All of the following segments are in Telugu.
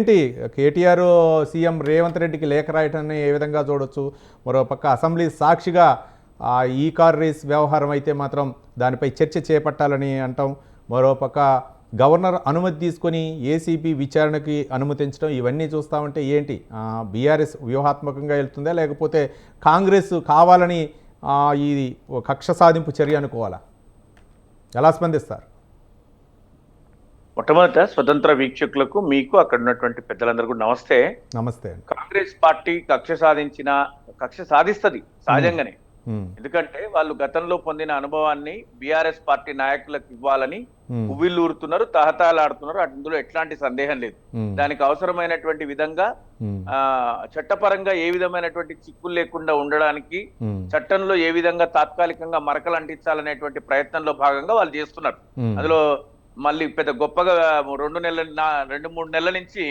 ఏంటి? కేటీఆర్ సీఎం రేవంత్ రెడ్డికి లేఖ రాయటాన్ని ఏ విధంగా చూడొచ్చు? మరోపక్క అసెంబ్లీ సాక్షిగా ఆ ఈ కార్ రేస్ వ్యవహారం అయితే మాత్రం దానిపై చర్చ చేపట్టాలని అంటాం. మరోపక్క గవర్నర్ అనుమతి తీసుకొని ఏసీబీ విచారణకి అనుమతించడం ఇవన్నీ చూస్తామంటే ఏంటి? బీఆర్ఎస్ వ్యూహాత్మకంగా వెళ్తుందా? లేకపోతే కాంగ్రెస్ కావాలని ఈ ఇది కక్ష సాధింపు చర్య అనుకోవాలా? ఎలా స్పందిస్తారు? మొట్టమొదట స్వతంత్ర వీక్షకులకు మీకు అక్కడ ఉన్నటువంటి పెద్దలందరూ కూడా నమస్తే. నమస్తే. కాంగ్రెస్ పార్టీ కక్ష సాధించిన కక్ష సాధిస్తది సహజంగానే ఎందుకంటే వాళ్ళు గతంలో పొందిన అనుభవాన్ని బీఆర్ఎస్ పార్టీ నాయకులకు ఇవ్వాలని ఉమ్, ఉవ్విల్లూరుతున్నారు తహతాలాడుతున్నారు అందులో ఎట్లాంటి సందేహం లేదు. దానికి అవసరమైనటువంటి విధంగా ఆ చట్టపరంగా ఏ విధమైనటువంటి చిక్కులు లేకుండా ఉండడానికి చట్టంలో ఏ విధంగా తాత్కాలికంగా మరకలు అంటించాలనేటువంటి ప్రయత్నంలో భాగంగా వాళ్ళు చేస్తున్నారు. అందులో మళ్ళీ పెద్ద గొప్పగా రెండు నెలల రెండు మూడు నెలల నుంచి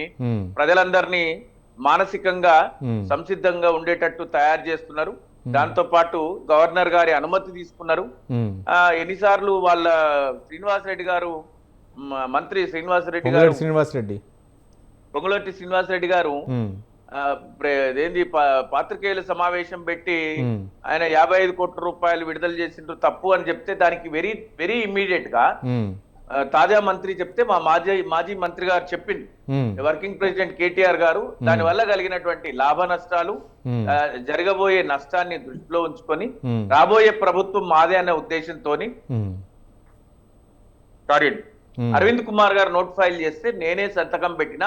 ప్రజలందరినీ మానసికంగా సంసిద్ధంగా ఉండేటట్టు తయారు చేస్తున్నారు. దాంతో పాటు గవర్నర్ గారి అనుమతి తీసుకున్నారు. ఎన్నిసార్లు వాళ్ళ శ్రీనివాసరెడ్డి గారు మ- మంత్రి శ్రీనివాసరెడ్డి గారు పొంగులేటి శ్రీనివాసరెడ్డి. పొంగులట్టి శ్రీనివాసరెడ్డి గారు ఉమ్, ఆ, ప్రే- ఏంది పాత్రికేయుల సమావేశం పెట్టి ఆయన యాభై ఐదు కోట్ల రూపాయలు విడుదల చేసిండ్రు తప్పు అని చెప్తే దానికి వెరీ వెరీ ఇమ్మీడియట్గా తాజా మంత్రి చెప్తే మా మాజీ మాజీ మంత్రి గారు చెప్పింది. వర్కింగ్ ప్రెసిడెంట్ కేటీఆర్ గారు దాని వల్ల కలిగినటువంటి లాభ నష్టాలు జరగబోయే నష్టాన్ని దృష్టిలో ఉంచుకొని రాబోయే ప్రభుత్వం మాదే అనే ఉద్దేశంతో సారీ అరవింద్ కుమార్ గారు నోట్ ఫైల్ చేస్తే నేనే సంతకం పెట్టిన.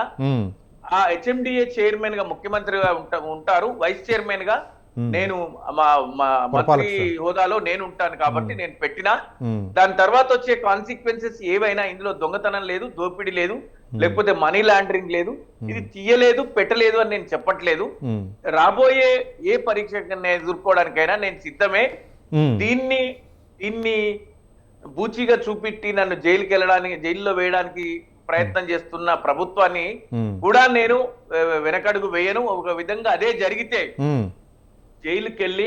ఆ హెచ్ఎండిఏ చైర్మన్గా ముఖ్యమంత్రిగా ఉంట- ఉంటారు వైస్ చైర్మన్గా నేను మా మా మంత్రి. హోదాలో నేను ఉంటాను కాబట్టి నేను పెట్టినా. దాని తర్వాత వచ్చే కాన్సిక్వెన్సెస్ ఏవైనా ఇందులో దొంగతనం లేదు దోపిడీ లేదు లేకపోతే మనీ లాండరింగ్ లేదు. ఇది తీయలేదు పెట్టలేదు అని నేను చెప్పట్లేదు. రాబోయే ఏ పరీక్ష ఎదుర్కోవడానికైనా నేను సిద్ధమే. దీన్ని దీన్ని బూచిగా చూపెట్టి నన్ను జైలుకి వెళ్ళడానికి జైల్లో వేయడానికి ప్రయత్నం చేస్తున్న ప్రభుత్వాన్ని కూడా నేను వెనకడుగు వేయను. ఒక విధంగా అదే జరిగితే జైలుకి వెళ్ళి.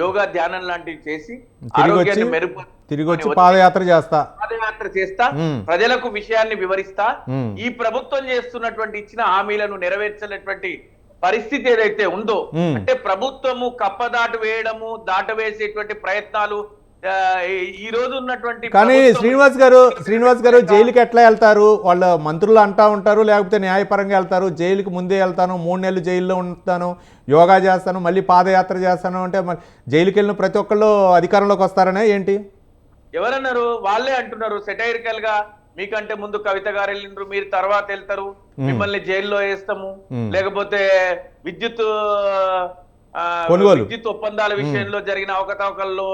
యోగా ధ్యానం లాంటివి చేసి ఆరోగ్యాన్ని మెరుగు తిరిగి వచ్చి పాదయాత్ర చేస్తా పాదయాత్ర చేస్తా ప్రజలకు విషయాన్ని వివరిస్తా ఈ ప్రభుత్వం చేస్తున్నటువంటి ఇచ్చిన హామీలను నెరవేర్చలేటువంటి పరిస్థితి ఏదైతే ఉందో. అంటే ప్రభుత్వము కప్పదాటు వేయడము దాటవేసేటువంటి ప్రయత్నాలు ఈ- రోజు ఉన్నటువంటి కానీ శ్రీనివాస్ గారు శ్రీనివాస్ గారు జైలుకి ఎట్లా వెళ్తారు? వాళ్ళ మంత్రులు అంటా ఉంటారు లేకపోతే న్యాయపరంగా వెళ్తారు. జైలుకి ముందే వెళ్తాను మూడు నెలలు జైల్లో ఉంటాను యోగా చేస్తాను మళ్ళీ పాదయాత్ర చేస్తాను అంటే జైలుకి వెళ్ళిన ప్రతి ఒక్కళ్ళు అధికారంలోకి వస్తారనే ఏంటి? ఎవరన్నారు? వాళ్ళే అంటున్నారు సెటైరికల్గా మీకంటే ముందు కవిత గారు వెళ్ళిండ్రు మీరు తర్వాత వెళ్తారు మిమ్మల్ని జైల్లో వేస్తాము. లేకపోతే విద్యుత్. విద్యుత్ ఒప్పందాల విషయంలో జరిగిన అవకతవకల్లో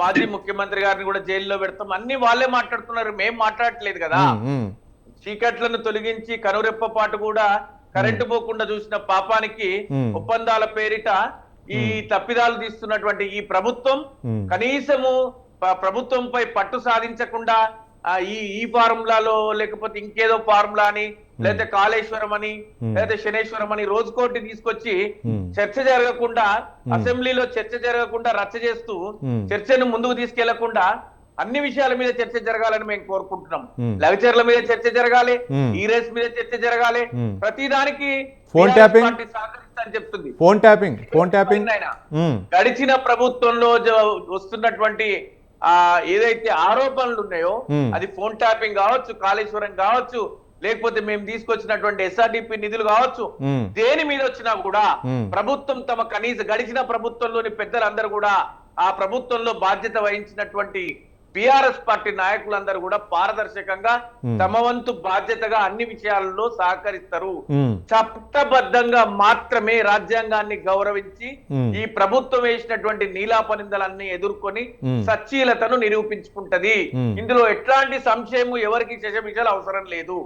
మాజీ ముఖ్యమంత్రి గారిని కూడా జైల్లో పెడతాం. అన్ని వాళ్ళే మాట్లాడుతున్నారు. మేం మాట్లాడట్లేదు కదా. చీకట్లను తొలగించి కనురెప్ప పాటు కూడా కరెంటు పోకుండా చూసిన పాపానికి. ఒప్పందాల పేరిట ఈ తప్పిదాలు తీస్తున్నటువంటి ఈ ప్రభుత్వం కనీసము ప్రభుత్వంపై పట్టు సాధించకుండా ఈ ఈ ఫార్ములాలో లేకపోతే ఇంకేదో ఫార్ములా అని లేకపోతే కాళేశ్వరం అని. లేకపోతే శనేశ్వరం అని రోజుకోటి తీసుకొచ్చి చర్చ జరగకుండా అసెంబ్లీలో చర్చ జరగకుండా రచ్చ చేస్తూ. చర్చను ముందుకు తీసుకెళ్ళకుండా అన్ని విషయాల మీద చర్చ జరగాలని మేము కోరుకుంటున్నాం. లెక్చర్ల మీద చర్చ జరగాలి. ఈ రేస్ మీద చర్చ జరగాలి. ప్రతి దానికి tapping? పార్టీ సహకరిస్తానని చెప్తుంది ఫోన్ ట్యాపింగ్ ఫోన్ ట్యాపింగ్ గడిచిన ప్రభుత్వంలో వస్తున్నటువంటి ఆ ఏదైతే ఆరోపణలు ఉన్నాయో. అది ఫోన్ ట్యాపింగ్ కావచ్చు కాళేశ్వరం కావచ్చు లేకపోతే మేము తీసుకొచ్చినటువంటి ఎస్ఆర్డిపి నిధులు కావచ్చు దేని మీద వచ్చినా కూడా. ప్రభుత్వం తమ కనీస గడిచిన ప్రభుత్వంలోని పెద్దలందరూ కూడా ఆ ప్రభుత్వంలో బాధ్యత వహించినటువంటి బిఆర్ఎస్ పార్టీ నాయకులందరూ కూడా పారదర్శకంగా. తమ వంతు బాధ్యతగా అన్ని విషయాలలో సహకరిస్తారు చట్టబద్ధంగా మాత్రమే రాజ్యాంగాన్ని గౌరవించి ఈ ప్రభుత్వం వేసినటువంటి నీలాపనిందలన్నీ ఎదుర్కొని Hmm. సచ్చీలతను నిరూపించుకుంటది. ఇందులో ఎట్లాంటి సంశయము ఎవరికి శశమిషలు అవసరం లేదు.